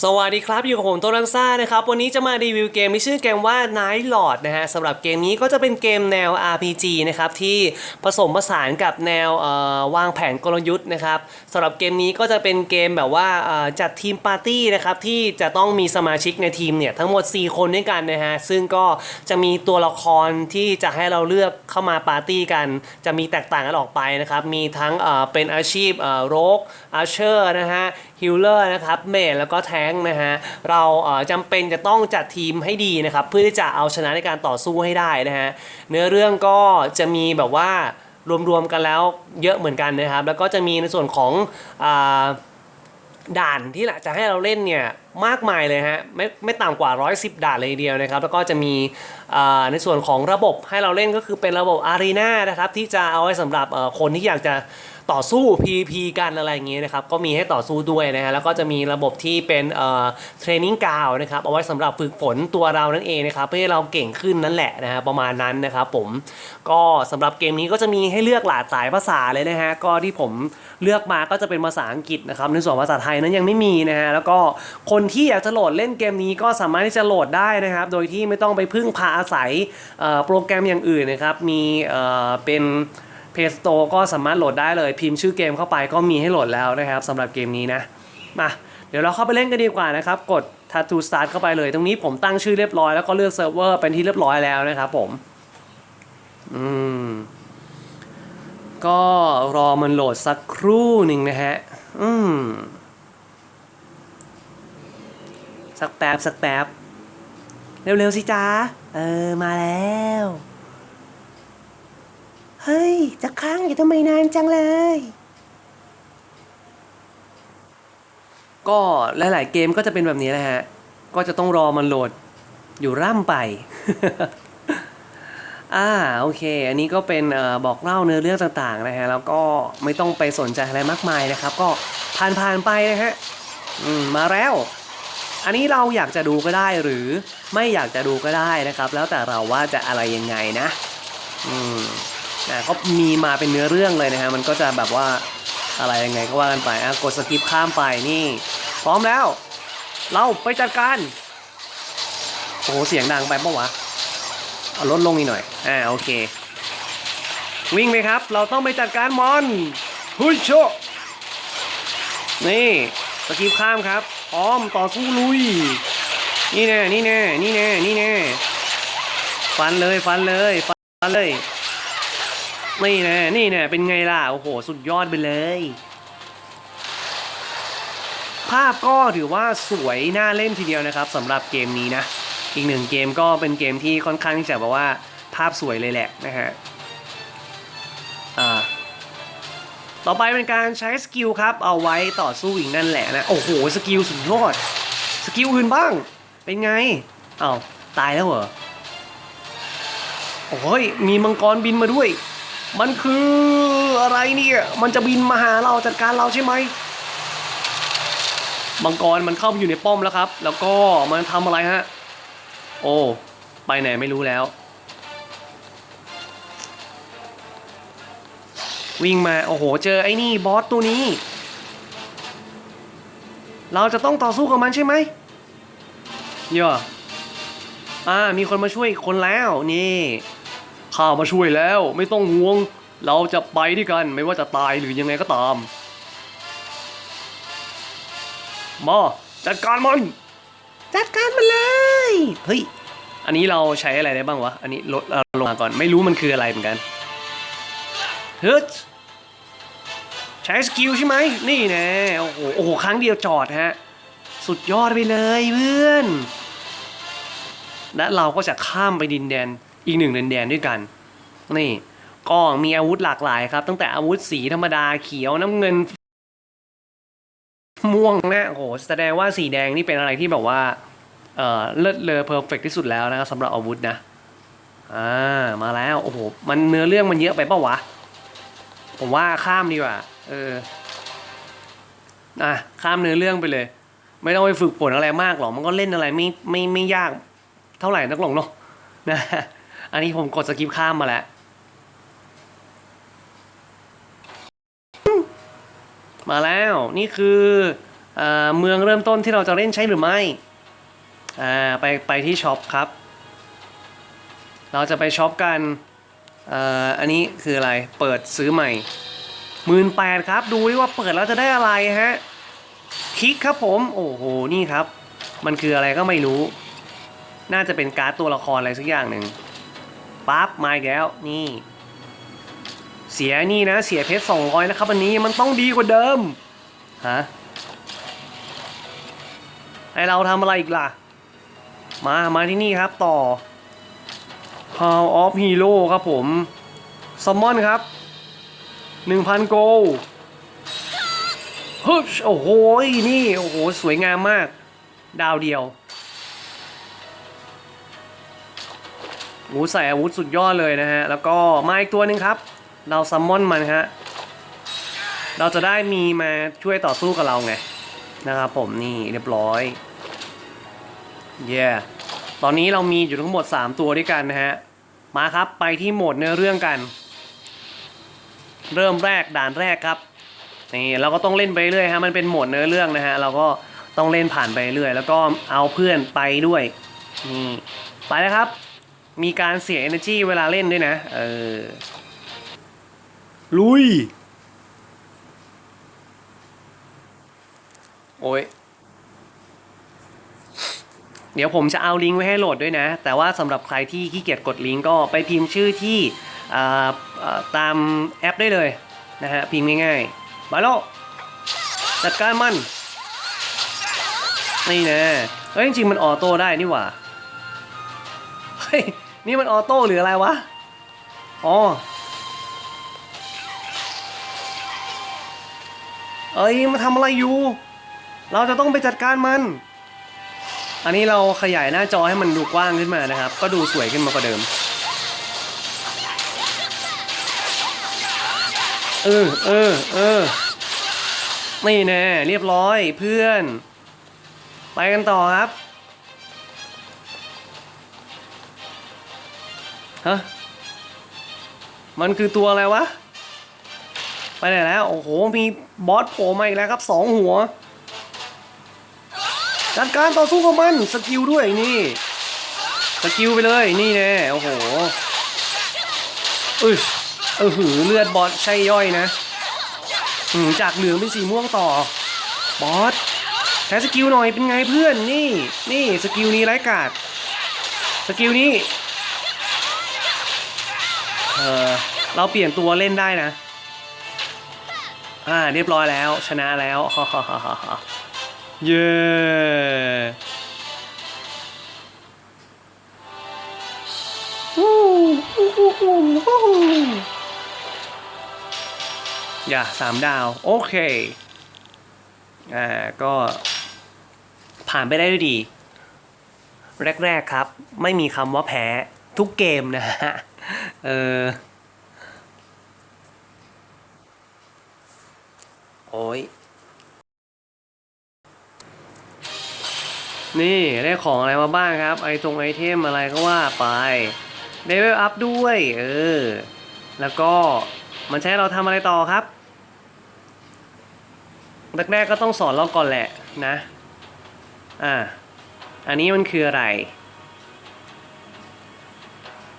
สวัสดีครับ อยู่กับผมโตรันซ่านะครับ วันนี้จะมารีวิวเกมที่ชื่อเกมว่า Night Lord นะฮะสำหรับเกมนี้ก็จะเป็นเกมแนว RPG นะครับ ที่ผสมผสานกับแนววางแผนกลยุทธ์นะครับสำหรับเกมนี้ก็จะเป็นเกมแบบว่าจัดทีมปาร์ตี้นะครับ ที่จะต้องมีสมาชิกในทีมเนี่ยทั้งหมด 4 คนด้วยกันนะฮะ ซึ่งก็จะมีตัวละครที่จะให้เราเลือกเข้ามาปาร์ตี้กัน จะมีแตกต่างกันออกไปนะครับ มีทั้งเป็นอาชีพโรกอาเชอร์นะฮะฮิลเลอร์นะครับเมดแล้วก็แทงนะฮะเราเอ่อจำเป็นจะต้องจัดทีมให้ดีนะครับเพื่อที่จะเอาชนะในการต่อสู้ให้ได้นะฮะเนื้อเรื่องก็จะมีแบบว่ารวมๆกันแล้วเยอะเหมือนกันนะครับ แล้วก็จะมีในส่วนของอด่านที่จะให้เราเล่นเนี่ยมากมายเลยฮะไม่ไม่ต่ำกว่า 110 ด่านเลยทีเดียวนะครับ แล้วก็จะมีในส่วนของระบบให้เราเล่นก็คือเป็นระบบอารีนานะครับที่จะเอาไว้สำหรับคนที่อยากจะ ต่อสู้ PVP กันอะไรอย่างเงี้ยนะครับก็มีให้ต่อสู้ด้วยนะฮะแล้วก็จะมีระบบที่เป็นเอ่อเทรนนิ่งกาวนะครับเอาไว้สำหรับฝึกฝนตัวเรานั่นเองนะครับเพื่อให้เราเก่งขึ้นนั่นแหละนะฮะประมาณนั้นนะครับผมก็สำหรับเกมนี้ก็จะมีให้เลือกหลากหลายภาษาเลยนะฮะก็ที่ผมเลือกมาก็จะเป็นภาษาอังกฤษนะครับในส่วนภาษาไทยนั้นยังไม่มีนะฮะแล้วก็คนที่อยากจะโหลดเล่นเกมนี้ก็สามารถที่จะโหลดได้นะครับ โดยที่ไม่ต้องไปพึ่งพาอาศัยเอ่อโปรแกรมอย่างอื่นนะครับมีเอ่อเป็น Play Store ก็สามารถโหลดได้เลย พิมพ์ชื่อเกมเข้าไปก็มีให้โหลดแล้วนะครับสำหรับเกมนี้นะมาเดี๋ยวเราเข้าไปเล่นกันดีกว่านะครับ กด Tattoo Start เข้าไปเลย ตรงนี้ผมตั้งชื่อเรียบร้อยแล้วก็เลือกเซิร์ฟเวอร์เป็นที่เรียบร้อยแล้วนะครับผม อืม ก็รอมันโหลดสักครู่หนึ่งนะฮะ อืม สักแป๊บสักแป๊บ เร็วๆสิจ้าเออ มาแล้ว เฮ้ย จะค้างอยู่ทำไมนานจังเลย ก็หลาย ๆ เกมก็จะเป็นแบบนี้นะฮะ ก็จะต้องรอมันโหลดอยู่ร่ำไป อ่าโอเค อันนี้ก็เป็นอบอกเล่าเนื้อเรื่องต่าง ๆ นะฮะ แล้วก็ไม่ต้องไปสนใจอะไรมากมายนะครับ ก็ผ่านผ่านๆไปนะฮะอืมมาแล้วอันนี้เราอยากจะดูก็ได้หรือไม่อยากจะดูก็ได้นะครับ แล้วแต่เราว่าจะอะไรยังไงนะ อืม อ่าก็มีมาเป็นเนื้อเรื่องเลยนะฮะมันก็จะแบบว่าอะไรยังไงก็ว่ากันไปอะกดสกิปข้ามไปนี่ พร้อมแล้ว เราไปจัดการโอ้โหเสียงดังไปปะวะเอาลดลงอีกหน่อยอ่าโอเค วิ่งไหมครับ เราต้องไปจัดการมอนฮุยโชนี่สกิปข้ามครับพร้อมต่อสู้ลุย นี่แน่นี่แน่นี่แน่นี่แน่ฟันเลยฟันเลยฟันเลย นี่แน่นี่แน่เป็นไงล่ะ โอ้โห สุดยอดไปเลย ภาพก็ถือว่าสวยน่าเล่นทีเดียวนะครับสำหรับเกมนี้นะ อีกหนึ่งเกมก็เป็นเกมที่ค่อนข้างที่จะแบบว่าภาพสวยเลยแหละนะฮะ อ่า ต่อไปเป็นการใช้สกิลครับ เอาไว้ต่อสู้อีกนั่นแหละนะ โอ้โห สกิลสุดยอด สกิลอื่นบ้าง เป็นไง เอ้าตายแล้วเหรอ โอ้ย มีมังกรบินมาด้วย มันคืออะไรเนี่ย มันจะบินมาหาเราจัดการเราใช่ไหมมังกรมันเข้าไปอยู่ในป้อมแล้วครับ แล้วก็มันทำอะไรฮะ โอ้ ไปไหนไม่รู้แล้ว วิ่งมา โอ้โห เจอไอ้นี่บอสตัวนี้ เราจะต้องต่อสู้กับมันใช่ไหมเยอะอ่า มีคนมาช่วยอีกคนแล้ว นี่ ข้ามาช่วยแล้วไม่ต้องห่วง เราจะไปด้วยกันไม่ว่าจะตายหรือยังไงก็ตาม มาจัดการมัน จัดการมันเลย เฮ้ย อันนี้เราใช้อะไรได้บ้างวะ อันนี้ลดเอาลงมาก่อน ไม่รู้มันคืออะไรเหมือนกัน เฮ้ยใช้สกิลใช่ไหม นี่แน่โอ้โหโอ้โห ครั้งเดียวจอดฮะ สุดยอดไปเลยเพื่อน และเราก็จะข้ามไปดินแดน อีกหนึ่งดินแดนด้วยกัน นี่ก็มีอาวุธหลากหลายครับ ตั้งแต่อาวุธสีธรรมดาเขียวน้ำเงิน ม่วงนะโอ้โหแสดงว่าสีแดงนี่เป็นอะไรที่แบบว่าเออเลิศเลอเพอร์เฟกที่สุดแล้วนะครับสำหรับอาวุธนะอ่ามาแล้วโอ้โหมันเนื้อเรื่องมันเยอะไปเปล่าวะผมว่าข้ามดีกว่าเอออะข้ามเนื้อเรื่องไปเลย ไม่ต้องไปฝึกฝนอะไรมากหรอกมันก็เล่นอะไรไม่ไม่ไม่ยากเท่าไหร่นักหรอกเนาะนะ อันนี้ผมกดสกิปข้ามมาแล้วมาแล้วนี่คืออเมืองเริ่มต้นที่เราจะเล่นใช่หรือไม่อ่าไปไปที่ช็อปครับ เราจะไปช็อปกันอ่ออันนี้คืออะไรเปิดซื้อใหม่หมื่นแปดครับ ดูดิว่าเปิดแล้วจะได้อะไรฮะคลิกครับผม โอ้โห นี่ครับ มันคืออะไรก็ไม่รู้ น่าจะเป็นการ์ดตัวละครอะไรสักอย่างหนึ่ง ปั๊บมาอีกแล้วนี่ เสียนี่นะ เสียเพชรสองร้อยนะครับ อันนี้มันต้องดีกว่าเดิมฮะให้เราทำอะไรอีกล่ะ มามาที่นี่ครับต่อ Hall of Hero ครับผมซอมมอนครับ 1,000 โกลฮึบโอ้โห นี่ โอ้โห สวยงามมาก ดาวเดียว โอ้ใส่อาวุธสุดยอดเลยนะฮะ แล้วก็มาอีกตัวหนึ่งครับ เราซัมมอนมันฮะ เราจะได้มีมาช่วยต่อสู้กับเราไงนะครับผมนี่เรียบร้อย เย่ตอนนี้เรามีอยู่ทั้งหมด 3 ตัวด้วยกันนะฮะ มาครับไปที่โหมดเนื้อเรื่องกัน เริ่มแรกด่านแรกครับ นี่เราก็ต้องเล่นไปเรื่อยฮะ มันเป็นโหมดเนื้อเรื่องนะฮะ เราก็ต้องเล่นผ่านไปเรื่อย แล้วก็เอาเพื่อนไปด้วย นี่ ไปแล้วครับ มีการเสีย energy เวลาเล่นด้วยนะ เออ ลุย โอ้ย เดี๋ยวผมจะเอาลิงก์ไว้ให้โหลดด้วยนะ แต่ว่าสำหรับใครที่ขี้เกียจกดลิงก์ก็ไปพิมพ์ชื่อที่อ่าอ่าตามแอปได้เลยนะฮะ พิมพ์ง่ายๆไปแล้วจัดการมัน นี่นะเฮ้ยจริงๆ มันออโต้ได้นี่หว่า เฮ้ย นี่มันออโต้หรืออะไรวะ อ๋อ เอ้ยมาทำอะไรอยู่ เราจะต้องไปจัดการมัน อันนี้เราขยายหน้าจอให้มันดูกว้างขึ้นมานะครับ ก็ดูสวยขึ้นมากว่าเดิม เออ เออ เออ นี่แน่เรียบร้อยเพื่อน ไปกันต่อครับ ฮะ มันคือตัวอะไรวะ ไปไหนแล้ว โอ้โห มีบอสโผล่มาอีกแล้วครับสองหัว จัดการต่อสู้กับมัน สกิลด้วยนี่ สกิลไปเลย นี่แน่โอ้โหอึชเออหือเลือดบอสใช่ย่อยนะหืมจากเหลืองเป็นสีม่วงต่อ บอสใช้สกิลหน่อยเป็นไงเพื่อน นี่ นี่สกิลนี้ไร้กาด สกิลนี้ เออเราเปลี่ยนตัวเล่นได้นะ อ่าเรียบร้อยแล้ว ชนะแล้วฮ่าฮ่าฮ่าฮ่าเย้อย่าสามดาว โอเค อ่า ก็ผ่านไปได้ด้วยดี แรก ๆ ครับ ไม่มีคำว่าแพ้ทุกเกมนะฮะ เออ โอ้ย นี่ได้ของอะไรมาบ้างครับ ไอตรงไอเทมอะไรก็ว่าไปเลเวลอัพด้วย เออ แล้วก็มันใช้เราทำอะไรต่อครับแรกๆก็ต้องสอนเราก่อนแหละนะ อ่า อันนี้มันคืออะไร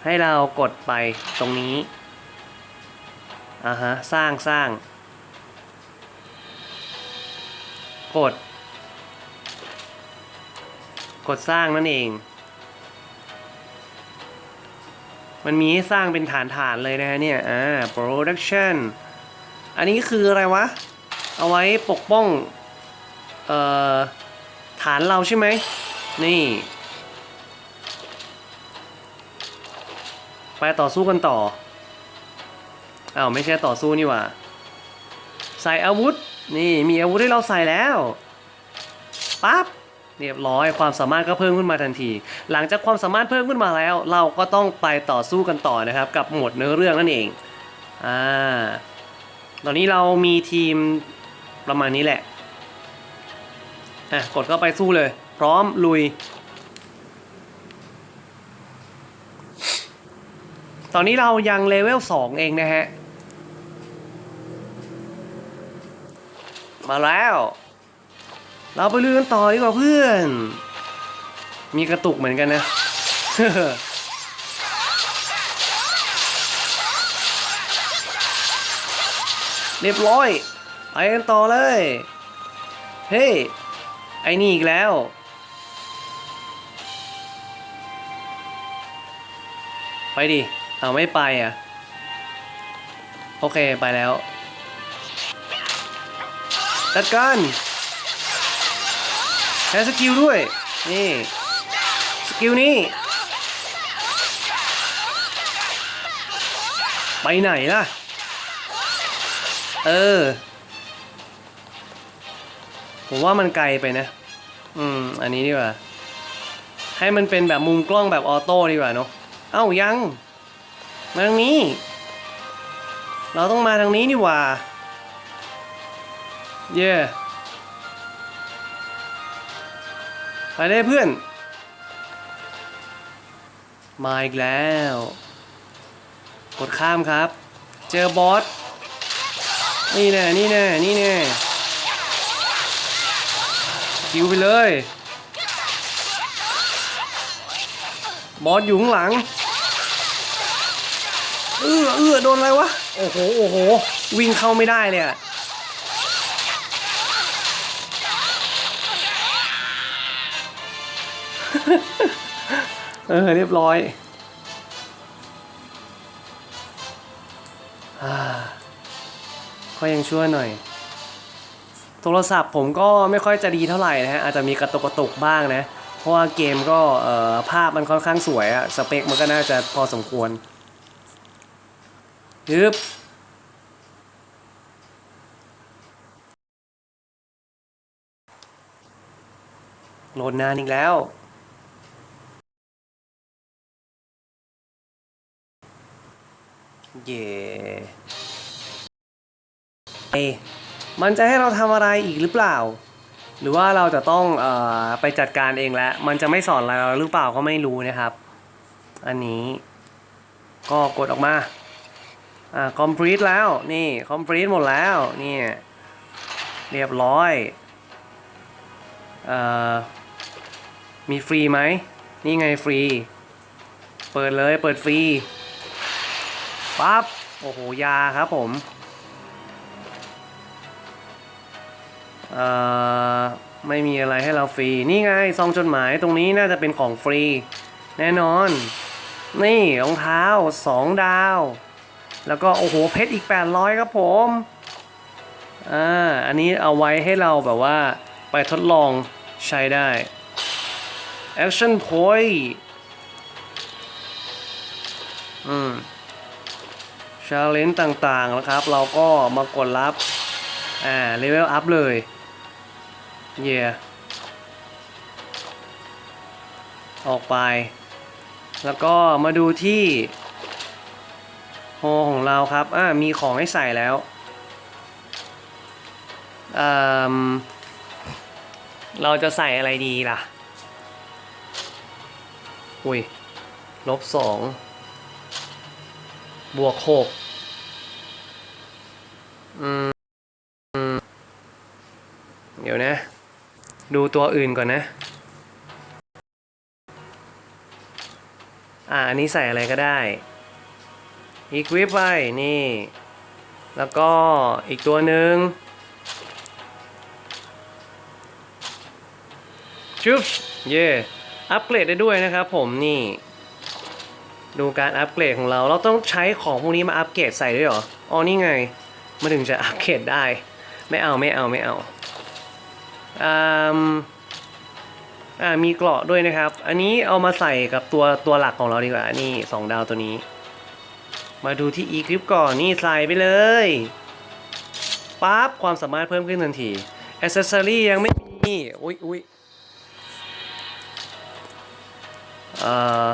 ให้เรากดไปตรงนี้อ่าฮะสร้างสร้าง กด กดสร้างนั่นเอง มันมีให้สร้างเป็นฐานฐานเลยนะฮะเนี่ยอ่า production อันนี้คืออะไรวะ เอาไว้ปกป้อง เอ่อ ฐานเราใช่ไหมนี่ ไปต่อสู้กันต่ออ้าวไม่ใช่ต่อสู้นี่หว่า ใส่อาวุธ นี่มีอาวุธให้เราใส่แล้วปั๊บเรียบร้อยความสามารถก็เพิ่มขึ้นมาทันที หลังจากความสามารถเพิ่มขึ้นมาแล้ว เราก็ต้องไปต่อสู้กันต่อนะครับ กับหมวดเนื้อเรื่องนั่นเองอ่าตอนนี้เรามีทีมประมาณนี้แหละอะกดเข้าไปสู้เลย พร้อมลุย ตอนนี้เรายังเลเวล2เองนะฮะ มาแล้ว เราไปลุยกันต่อดีกว่าเพื่อน มีกระตุกเหมือนกันนะ เรียบร้อยไปกันต่อเลย เฮ้ย ไอ้นี่อีกแล้วไปดิ เอาไม่ไปอะ โอเคไปแล้ว จัดการใช้สกิลด้วย นี่ สกิลนี้ ไปไหนล่ะ เออ ผมว่ามันไกลไปนะ อืม อันนี้ดีกว่า ให้มันเป็นแบบมุมกล้องแบบออโต้ดีกว่าเนาะ เอ้ายัง มาทางนี้ เราต้องมาทางนี้นี่หว่า เย่ไปได้เพื่อน มาอีกแล้ว กดข้ามครับ เจอบอส นี่แน่ นี่แน่ นี่แน่คิวไปเลย บอสอยู่ข้างหลัง เอื้อเอื้อโดนอะไรวะ โอ้โห โอ้โห วิ่งเข้าไม่ได้เลยอะเออ เรียบร้อยอ่าก็ยังชั่วหน่อย โทรศัพท์ผมก็ไม่ค่อยจะดีเท่าไหร่นะฮะ อาจจะมีกระตุกกระตุกบ้างนะ เพราะว่าเกมก็เอ่อภาพมันค่อนข้างสวยอะสเปคมันก็น่าจะพอสมควร ยึบโหลดนานอีกแล้ว เย่เอมันจะให้เราทำอะไรอีกหรือเปล่า หรือว่าเราจะต้องเออไปจัดการเองแล้ว มันจะไม่สอนอะไรเราหรือเปล่าก็ไม่รู้นะครับ อันนี้ก็กดออกมา อ่า complete แล้วนี่ complete หมดแล้วนี่เรียบร้อยเอ่อมีฟรีไหมนี่ไงฟรี เปิดเลยเปิดฟรีปั๊บโอ้โหยาครับผมเอ่อไม่มีอะไรให้เราฟรี นี่ไงซองจดหมายตรงนี้น่าจะเป็นของฟรี แน่นอน นี่รองเท้า2ดาว แล้วก็โอ้โหเพชรอีก 800 ครับผมอ่าอันนี้เอาไว้ให้เราแบบว่าไปทดลองใช้ได้ action point อืมชาเลนจ์ต่างๆนะครับ เราก็มากดรับ อ่าเลเวลอัพเลย เย่ออกไป แล้วก็มาดูที่ โฮของเราครับอ่ามีของให้ใส่แล้วอืมเราจะใส่อะไรดีล่ะ อุ้ยลบสองบวกหกอืมเดี๋ยวนะ ดูตัวอื่นก่อนนะ อ่าอันนี้ใส่อะไรก็ได้ equip ไปนี่ แล้วก็อีกตัวหนึ่งชุบเย่อัปเกรดได้ด้วยนะครับผมนี่ ดูการอัปเกรดของเราเราต้องใช้ของพวกนี้มาอัปเกรดใส่ด้วยเหรออ๋อนี่ไงมาถึงจะอัปเกรดได้ ไม่เอาไม่เอาไม่เอาอ่าอ่ามีเกราะด้วยนะครับ อันนี้เอามาใส่กับตัวตัวหลักของเราดีกว่านี่สองดาวตัวนี้ มาดูที่ equip ก่อนนี่ใส่ไปเลยปั๊บความสามารถเพิ่มขึ้นทันที accessory ยังไม่มีอุ้ยอุ้ยเอ่อ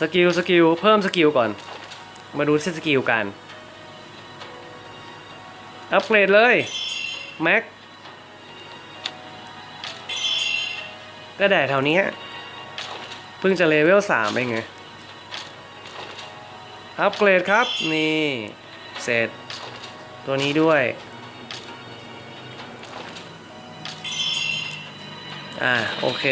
สกิลสกิลเพิ่มสกิลก่อน มาดูที่สกิลกัน อัปเกรดเลยแม็กก็ได้เท่านี้เพิ่งจะเลเวลสามเองไง อัปเกรดครับ นี่เสร็จ ตัวนี้ด้วย อ่าโอเค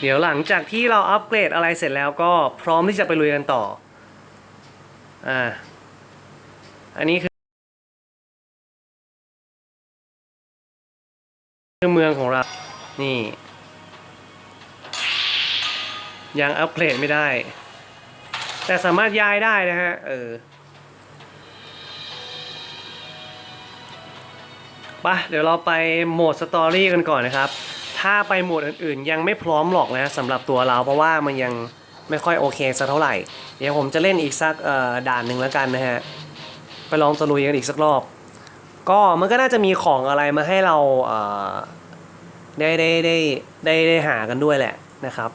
เดี๋ยวหลังจากที่เราอัปเกรดอะไรเสร็จแล้วก็พร้อมที่จะไปลุยกันต่อ อ่า อันนี้คือเมืองของเรา นี่ ยังอัปเกรดไม่ได้ แต่สามารถย้ายได้นะฮะ เออไปะเดี๋ยวเราไปโหมดสตอรี่กันก่อนนะครับ ถ้าไปโหมดอื่นๆ ยังไม่พร้อมหรอกนะสำหรับตัวเราเพราะว่ามันยังไม่ค่อยโอเคสักเท่าไหร่ เดี๋ยวผมจะเล่นอีกสักด่านหนึ่งแล้วกันนะฮะ ไปลองตะลุยกันอีกสักรอบ ก็มันก็น่าจะมีของอะไรมาให้เราเอ่อได้ได้ได้ได้ได้หากันด้วยแหละนะครับ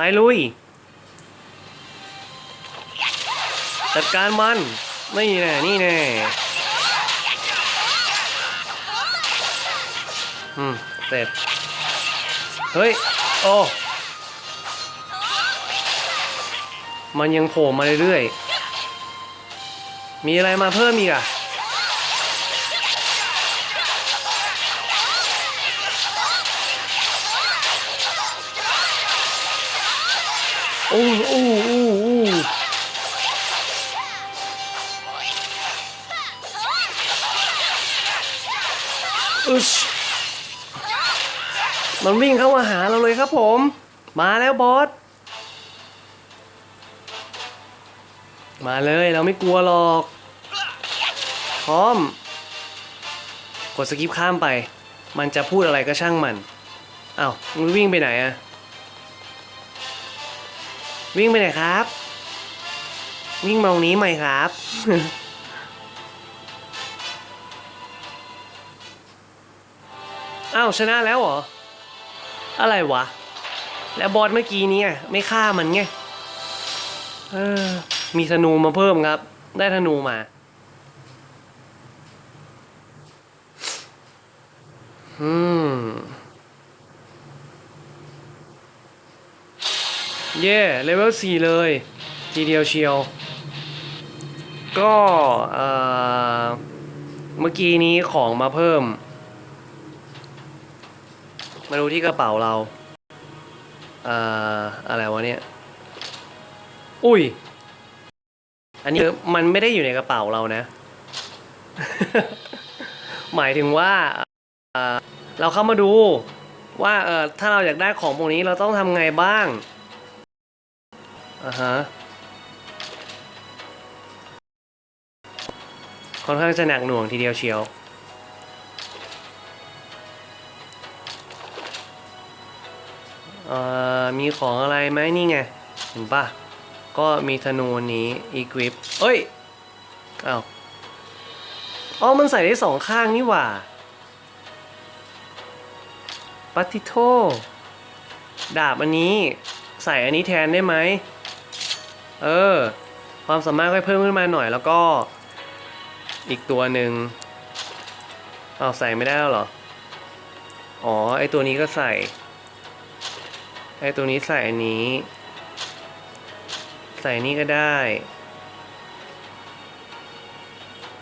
ไปลุย จัดการมันนี่แน่นี่แน่อืมเสร็จ เฮ้ย โอ้ มันยังโผล่มาเรื่อยๆ มีอะไรมาเพิ่มอีกอะ อู้อู้อู้อู้อึชมันวิ่งเข้ามาหาเราเลยครับผม มาแล้วบอส มาเลยเราไม่กลัวหรอก พร้อม กดสกิปข้ามไป มันจะพูดอะไรก็ช่างมันอ้าวมึงวิ่งไปไหนอะ วิ่งไปไหนครับ วิ่งมาตรงนี้ไหมครับ อ้าวชนะแล้วเหรอ อะไรวะ แล้วบอสเมื่อกี้นี้ไม่ฆ่ามันไงออมีธนูมาเพิ่มครับ ได้ธนูมาอืม เย่เลเวล4เลย ทีเดียวเชียว ก็เมื่อกี้นี้ของมาเพิ่ม มาดูที่กระเป๋าเราเอ่ออะไรวะเนี่ย อุ้ย อันนี้มันไม่ได้อยู่ในกระเป๋าเรานะ หมายถึงว่าเออเราเข้ามาดูว่าเออถ้าเราอยากได้ของพวกนี้เราต้องทำไงบ้าง อ่าฮะ ค่อนข้างจะหนักหน่วงทีเดียวเชียว เอ่อ มีของอะไรไหมนี่ไง เห็นปะก็มีธนูอันนี้ equip เอ้ยอ้าวอ๋อ มันใส่ได้สองข้างนี่หว่าปัติโท ดาบอันนี้ ใส่อันนี้แทนได้ไหม เออ ความสามารถค่อยเพิ่มขึ้นมาหน่อยแล้วก็ อีกตัวหนึ่งเอาใส่ไม่ได้แล้วหรอ อ๋อ ไอตัวนี้ก็ใส่ ไอตัวนี้ใส่อันนี้ ใส่นี่ก็ได้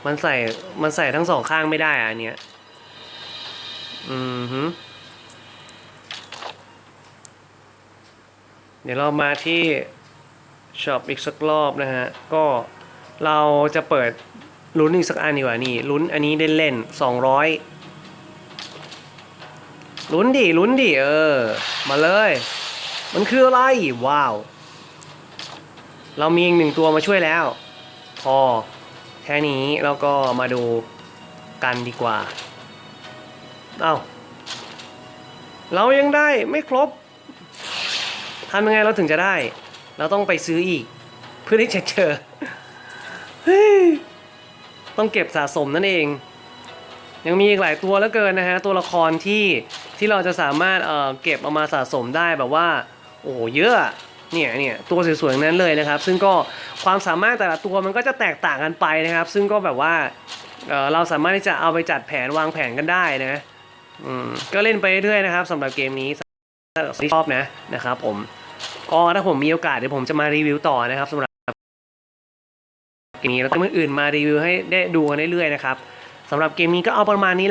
มันใส่ มันใส่ทั้งสองข้างไม่ได้อะอันเนี้ย อืมฮึเดี๋ยวเรามาที่ ช็อปอีกสักรอบนะฮะ ก็เราจะเปิดลุ้นอีกสักอันดีกว่านี่ลุ้นอันนี้เล่นๆสองร้อยลุ้นดิลุ้นดิเออ มาเลย มันคืออะไร ว้าว เรามีอีกหนึ่งตัวมาช่วยแล้ว พอ แค่นี้แล้วก็มาดูกันดีกว่า เอ้า เรายังได้ไม่ครบทำยังไงเราถึงจะได้ เราต้องไปซื้ออีก เพื่อที่จะเจอเฮ้ต้องเก็บสะสมนั่นเอง ยังมีอีกหลายตัวแล้วเกินนะฮะ ตัวละครที่ที่เราจะสามารถเอ่อเก็บเอามาสะสมได้แบบว่า โอ้โหเยอะเนี่ยเนี่ยตัวสวยๆนั้นเลยนะครับ ซึ่งก็ความสามารถแต่ละตัวมันก็จะแตกต่างกันไปนะครับ ซึ่งก็แบบว่าเเราสามารถที่จะเอาไปจัดแผนวางแผนกันได้นะอืมก็เล่นไปเรื่อยๆนะครับสำหรับเกมนี้ชอบนะนะครับผม ก็ถ้าผมมีโอกาสเดี๋ยวผมจะมารีวิวต่อนะครับสำหรับเกมนี้แล้วก็เมื่ออื่นมารีวิวให้ได้ดูกันเรื่อยๆนะครับสำหรับเกมนี้ก็เอาประมาณนี้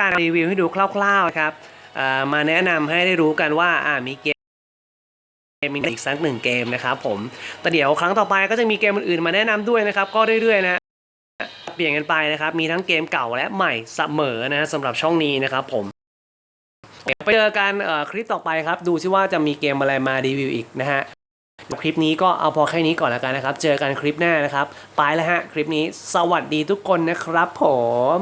การรีวิวให้ดูคร่าวๆครับมาแนะนำให้ได้รู้กันว่าอ่ามีเกมมีอีกสักหนึ่งเกมนะครับผมแต่เดี๋ยวครั้งต่อไปก็จะมีเกมอื่นๆมาแนะนำด้วยนะครับ ก็เรื่อยๆนะเปลี่ยนกันไปนะครับ มีทั้งเกมเก่าและใหม่เสมอนะสำหรับช่องนี้นะครับผม ไปเจอกันคลิปต่อไปครับ ดูซิว่าจะมีเกมอะไรมารีวิวอีกนะฮะคลิปนี้ก็เอาพอแค่นี้ก่อนแล้วกันนะครับ เจอกันคลิปหน้านะครับ ไปแล้วฮะ คลิปนี้สวัสดีทุกคนนะครับผม